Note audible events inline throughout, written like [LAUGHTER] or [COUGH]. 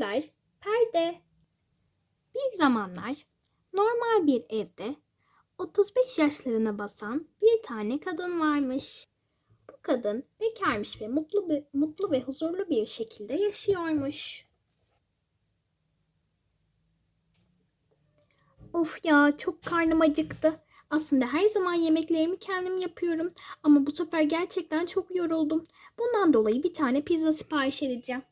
Arkadaşlar, perde. Bir zamanlar normal bir evde 35 yaşlarına basan bir tane kadın varmış. Bu kadın bekarmış ve mutlu bir, mutlu ve huzurlu bir şekilde yaşıyormuş. Of ya çok karnım acıktı. Aslında her zaman yemeklerimi kendim yapıyorum ama bu sefer gerçekten çok yoruldum. Bundan dolayı bir tane pizza sipariş edeceğim.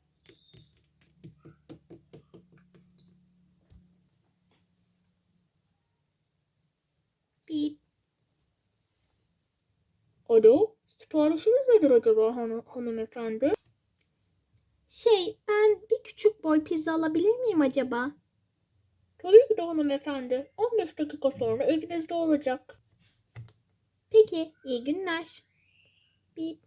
Bip. Alo, siparişiniz nedir acaba hanım, hanımefendi? Şey, ben bir küçük boy pizza alabilir miyim acaba? Tabii ki de hanımefendi. 15 dakika sonra evinizde olacak. Peki, iyi günler. Bip.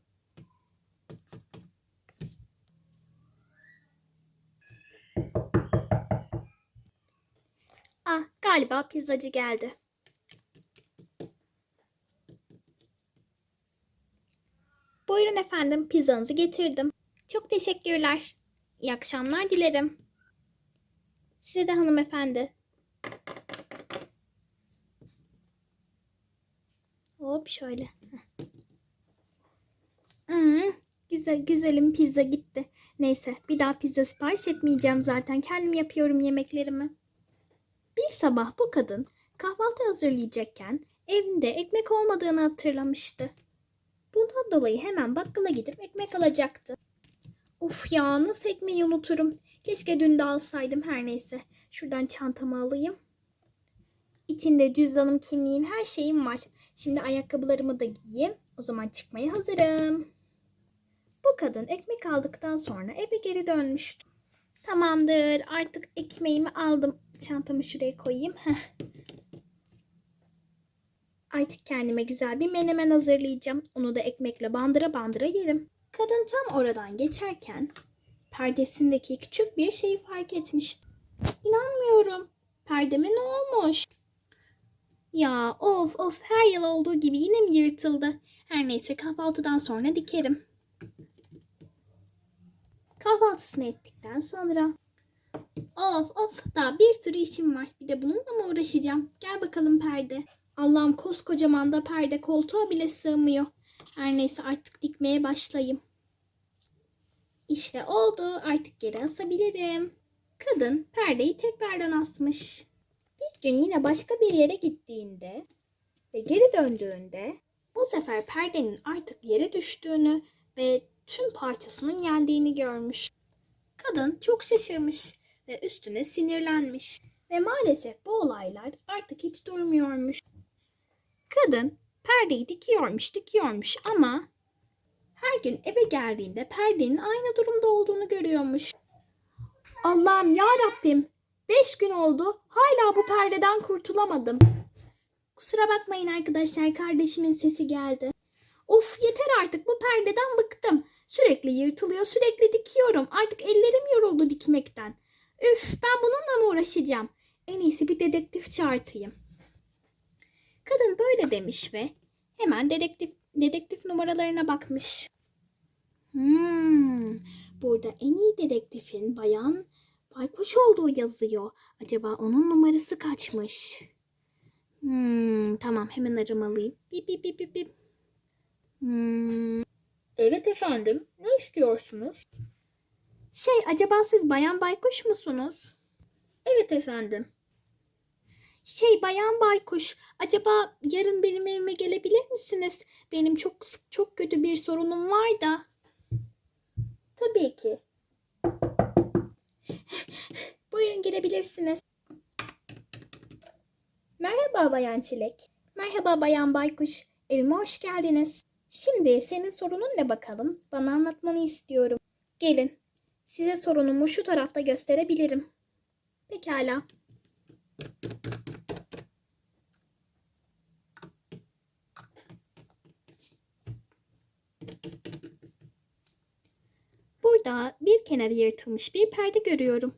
Ah, galiba pizzacı geldi. Buyurun efendim, pizzanızı getirdim. Çok teşekkürler. İyi akşamlar dilerim. Size de hanımefendi. Hop şöyle. Hmm, güzel güzelim pizza gitti. Neyse bir daha pizza sipariş etmeyeceğim zaten. Kendim yapıyorum yemeklerimi. Bir sabah bu kadın kahvaltı hazırlayacakken evinde ekmek olmadığını hatırlamıştı. Bundan dolayı hemen bakkala gidip ekmek alacaktı. Uf ya nasıl ekmeği unuturum. Keşke dün de alsaydım her neyse. Şuradan çantamı alayım. İçinde cüzdanım, kimliğim, her şeyim var. Şimdi ayakkabılarımı da giyeyim. O zaman çıkmaya hazırım. Bu kadın ekmek aldıktan sonra eve geri dönmüştü. Tamamdır. Artık ekmeğimi aldım. Çantamı şuraya koyayım. Heh. Artık kendime güzel bir menemen hazırlayacağım. Onu da ekmekle bandıra bandıra yerim. Kadın tam oradan geçerken perdesindeki küçük bir şeyi fark etmişti. İnanmıyorum. Perdeme ne olmuş? Ya of of her yıl olduğu gibi yine mi yırtıldı? Her neyse kahvaltıdan sonra dikerim. Kahvaltısını ettikten sonra of of daha bir sürü işim var. Bir de bununla mı uğraşacağım? Gel bakalım perde. Allah'ım koskocaman da perde koltuğa bile sığmıyor. Her neyse artık dikmeye başlayayım. İşte oldu. Artık geri asabilirim. Kadın perdeyi tekrardan asmış. Bir gün yine başka bir yere gittiğinde ve geri döndüğünde bu sefer perdenin artık yere düştüğünü ve tüm parçasının yendiğini görmüş. Kadın çok şaşırmış ve üstüne sinirlenmiş. Ve maalesef bu olaylar artık hiç durmuyormuş. Kadın perdeyi dikiyormuş dikiyormuş ama her gün eve geldiğinde perdenin aynı durumda olduğunu görüyormuş. Allah'ım ya Rabbim. Beş gün oldu. Hala bu perdeden kurtulamadım. Kusura bakmayın arkadaşlar. Kardeşimin sesi geldi. Of yeter artık bu perdeden bıktım. Sürekli yırtılıyor, sürekli dikiyorum. Artık ellerim yoruldu dikmekten. Üf ben bununla mı uğraşacağım? En iyisi bir dedektif çağırtayım. Kadın böyle demiş ve hemen dedektif, dedektif numaralarına bakmış. Hmm, burada en iyi dedektifin bayan baykuş olduğu yazıyor. Acaba onun numarası kaçmış? Hmm, tamam hemen aramalıyım. Bip bip bip bip bip. Hmm, Evet efendim, ne istiyorsunuz? şey acaba siz bayan baykuş musunuz? Evet efendim. Şey bayan baykuş acaba yarın benim evime gelebilir misiniz? Benim çok çok kötü bir sorunum var da. Tabii ki. [LAUGHS] Buyurun girebilirsiniz. Merhaba Bayan Çilek. Merhaba Bayan Baykuş. Evime hoş geldiniz. Şimdi senin sorunun ne bakalım? Bana anlatmanı istiyorum. Gelin. Size sorunumu şu tarafta gösterebilirim. Pekala. Burada bir kenarı yırtılmış bir perde görüyorum.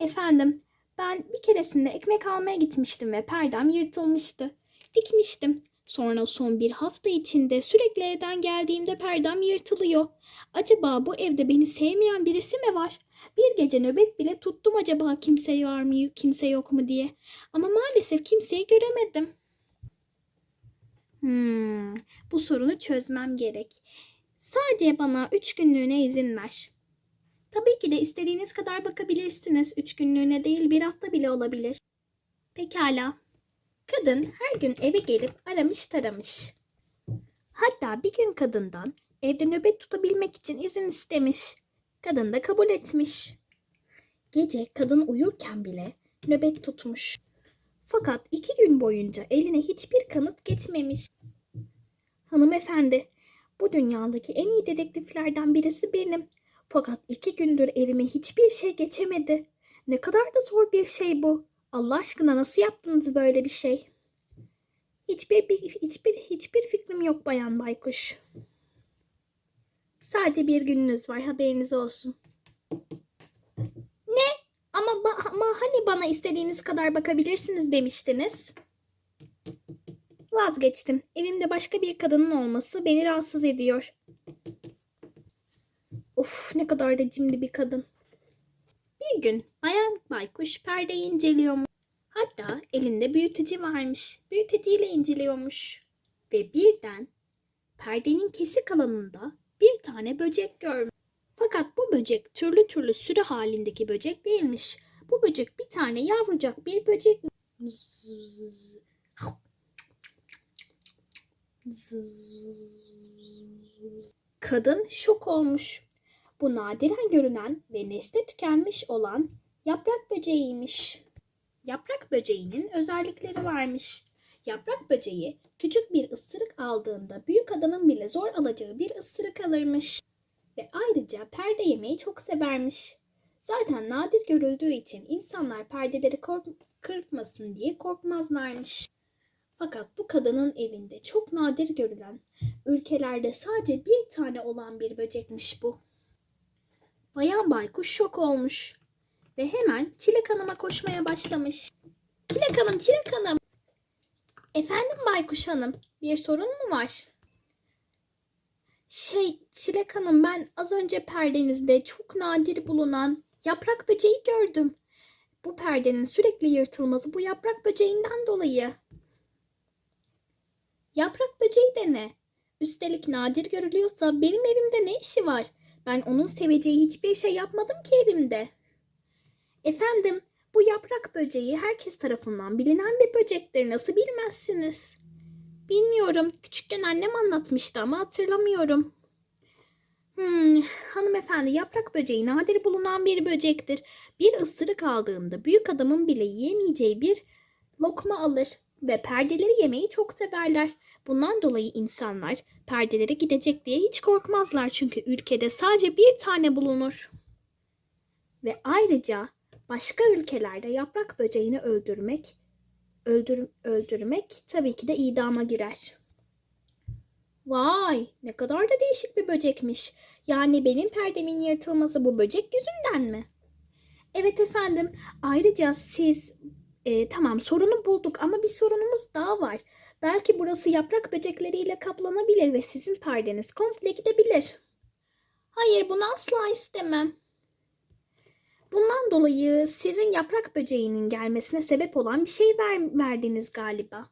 Efendim, ben bir keresinde ekmek almaya gitmiştim ve perdem yırtılmıştı. Dikmiştim. Sonra son bir hafta içinde sürekli evden geldiğimde perdem yırtılıyor. Acaba bu evde beni sevmeyen birisi mi var? Bir gece nöbet bile tuttum acaba kimse var mı, kimse yok mu diye. Ama maalesef kimseyi göremedim. Hmm, bu sorunu çözmem gerek. Sadece bana üç günlüğüne izin ver. Tabii ki de istediğiniz kadar bakabilirsiniz. Üç günlüğüne değil bir hafta bile olabilir. Pekala. Kadın her gün eve gelip aramış taramış. Hatta bir gün kadından evde nöbet tutabilmek için izin istemiş. Kadın da kabul etmiş. Gece kadın uyurken bile nöbet tutmuş. Fakat iki gün boyunca eline hiçbir kanıt geçmemiş. Hanımefendi, bu dünyadaki en iyi dedektiflerden birisi benim. Fakat iki gündür elime hiçbir şey geçemedi. Ne kadar da zor bir şey bu. Allah aşkına nasıl yaptınız böyle bir şey? Hiçbir bir, hiçbir hiçbir fikrim yok Bayan Baykuş. Sadece bir gününüz var haberiniz olsun. Ne? Ama ama hani bana istediğiniz kadar bakabilirsiniz demiştiniz. Vazgeçtim. Evimde başka bir kadının olması beni rahatsız ediyor. Of ne kadar da cimri bir kadın. Bir gün Bayan Baykuş perdeyi inceliyormuş. Hatta elinde büyüteci varmış. Büyüteciyle inceliyormuş. Ve birden perdenin kesik alanında bir tane böcek görmüş. Fakat bu böcek türlü türlü sürü halindeki böcek değilmiş. Bu böcek bir tane yavrucak bir böcek. Kadın şok olmuş. Bu nadiren görünen ve nesli tükenmiş olan yaprak böceğiymiş. Yaprak böceğinin özellikleri varmış. Yaprak böceği küçük bir ısırık aldığında büyük adamın bile zor alacağı bir ısırık alırmış. Ve ayrıca perde yemeyi çok severmiş. Zaten nadir görüldüğü için insanlar perdeleri kırpmasın diye korkmazlarmış. Fakat bu kadının evinde çok nadir görülen, ülkelerde sadece bir tane olan bir böcekmiş bu. Bayan Baykuş şok olmuş ve hemen Çilek Hanım'a koşmaya başlamış. Çilek Hanım, Çilek Hanım. Efendim Baykuş Hanım, bir sorun mu var? Şey, Çilek Hanım ben az önce perdenizde çok nadir bulunan yaprak böceği gördüm. Bu perdenin sürekli yırtılması bu yaprak böceğinden dolayı. Yaprak böceği de ne? Üstelik nadir görülüyorsa benim evimde ne işi var? Ben onun seveceği hiçbir şey yapmadım ki evimde. Efendim, bu yaprak böceği herkes tarafından bilinen bir böcektir. Nasıl bilmezsiniz? Bilmiyorum. Küçükken annem anlatmıştı ama hatırlamıyorum. Hmm, hanımefendi yaprak böceği nadir bulunan bir böcektir. Bir ısırık aldığında büyük adamın bile yiyemeyeceği bir lokma alır ve perdeleri yemeyi çok severler. Bundan dolayı insanlar perdelere gidecek diye hiç korkmazlar çünkü ülkede sadece bir tane bulunur. Ve ayrıca başka ülkelerde yaprak böceğini öldürmek öldür, öldürmek tabii ki de idama girer. Vay ne kadar da değişik bir böcekmiş. Yani benim perdemin yırtılması bu böcek yüzünden mi? Evet efendim. Ayrıca siz e, tamam sorunu bulduk ama bir sorunumuz daha var. Belki burası yaprak böcekleriyle kaplanabilir ve sizin perdeniz komple gidebilir. Hayır bunu asla istemem. Bundan dolayı sizin yaprak böceğinin gelmesine sebep olan bir şey ver, verdiniz galiba.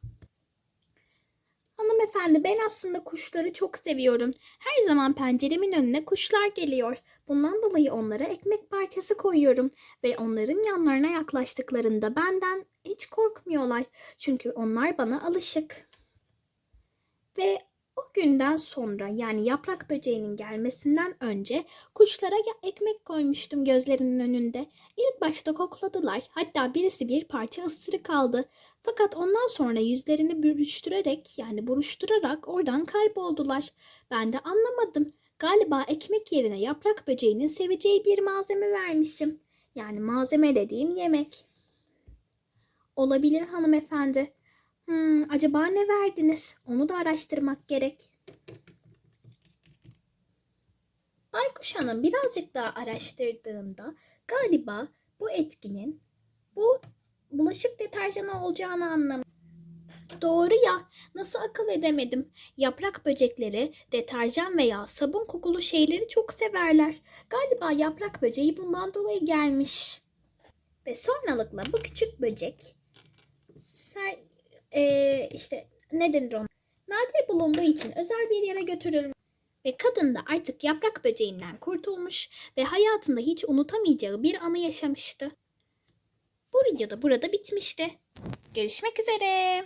Hanımefendi ben aslında kuşları çok seviyorum. Her zaman penceremin önüne kuşlar geliyor. Bundan dolayı onlara ekmek parçası koyuyorum ve onların yanlarına yaklaştıklarında benden hiç korkmuyorlar. Çünkü onlar bana alışık. Ve o günden sonra yani yaprak böceğinin gelmesinden önce kuşlara ekmek koymuştum gözlerinin önünde. İlk başta kokladılar. Hatta birisi bir parça ısırık aldı. Fakat ondan sonra yüzlerini bürüştürerek yani buruşturarak oradan kayboldular. Ben de anlamadım. Galiba ekmek yerine yaprak böceğinin seveceği bir malzeme vermişim. Yani malzeme dediğim yemek. Olabilir hanımefendi. Hmm, acaba ne verdiniz? Onu da araştırmak gerek. Baykuş Hanım birazcık daha araştırdığında galiba bu etkinin bu bulaşık deterjanı olacağını anlamış. Doğru ya. Nasıl akıl edemedim? Yaprak böcekleri deterjan veya sabun kokulu şeyleri çok severler. Galiba yaprak böceği bundan dolayı gelmiş. Ve sonralıkla bu küçük böcek ser, eee, işte ne denir ona? Nadir bulunduğu için özel bir yere götürülmüş. Ve kadın da artık yaprak böceğinden kurtulmuş ve hayatında hiç unutamayacağı bir anı yaşamıştı. Bu videoda burada bitmişti. Görüşmek üzere.